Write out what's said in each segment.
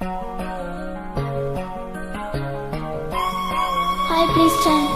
Hi, please stand.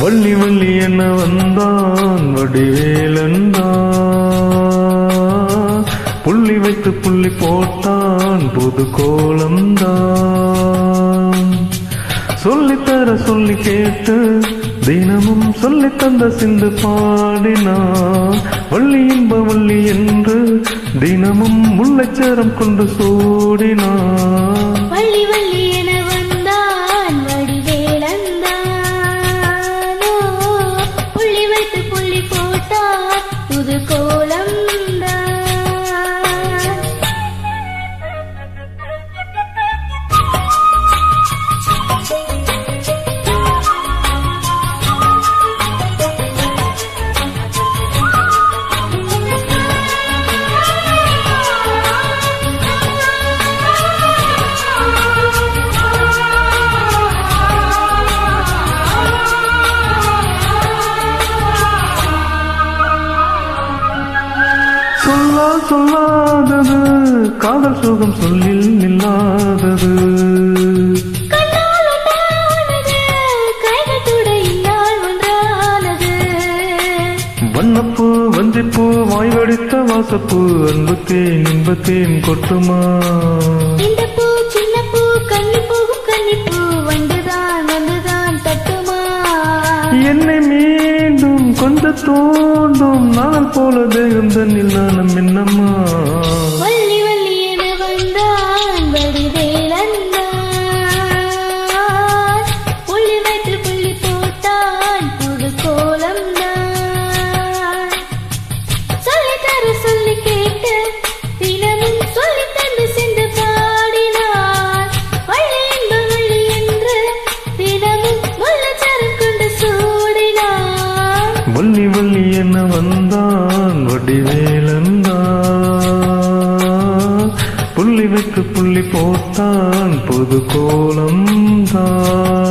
Valli Valli என்ன வந்தான் வடிவேலந்தான் புள்ளி வைத்து புள்ளி போட்டான் புது கோலம்தான் சொல்லித்தர சொல்லி கேட்டு தினமும் சொல்லி தந்த சிந்து பாடினான். வள்ளி இன்ப வள்ளி என்று தினமும் முல்லைச்சரம் கொண்டு சூடினான். கோலம் சொல்லா சொல்லாதது காதல் சுகம் சொல்லில் நில்லாதது. வண்ணப்பூ வஞ்சிப்பூ வாய் வடித்த வாசப்பூ அன்புத்தேன் இன்பத்தேன் கொட்டுமா? இந்த பூ சின்ன பூ கன்னி பூவும் கன்னி பூ வந்துதான் வந்துதான் தட்டுமா? என்னை மீண்டும் கொஞ்ச தோண்டும் நாள் போல தேகம் தன்னில் நானும் என்னம்மா? புள்ளி போட்டான் புது கோலம் தான்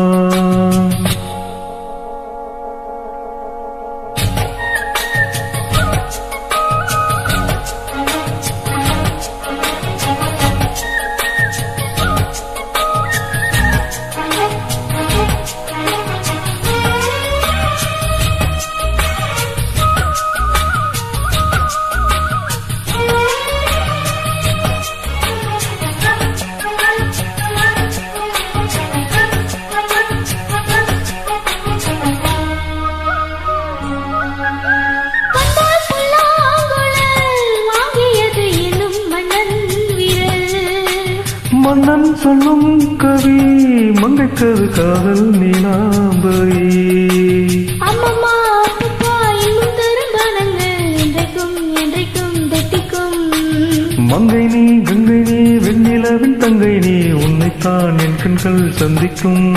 மன்னன் சொல்லும் கவி மங்கைக்கது காதல் நீலாம்பரி. மங்கை நீ கங்கை நீ வெண்ணிலவின் தங்கை நீ உன்னைத்தான் என் கண்கள் சந்திக்கும்.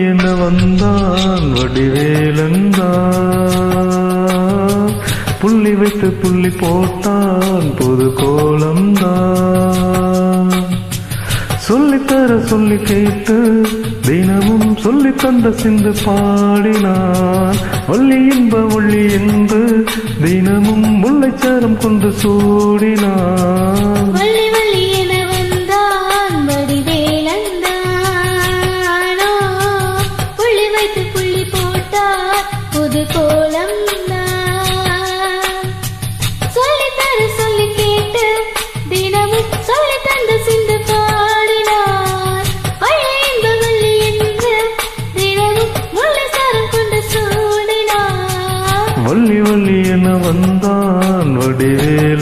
என என்ன வந்தான் வடிவேலந்தான். புள்ளி வைத்து புள்ளி போட்டான் புது கோலம்தான் சொல்லித்தர சொல்லி கேட்டு தினமும் சொல்லி தந்த சிந்து பாடினான். வள்ளி இன்ப ஒள்ளி என்று தினமும் முல்லைச்சாரம் கொண்டு சூடினான். வந்தான் வடிவேல்.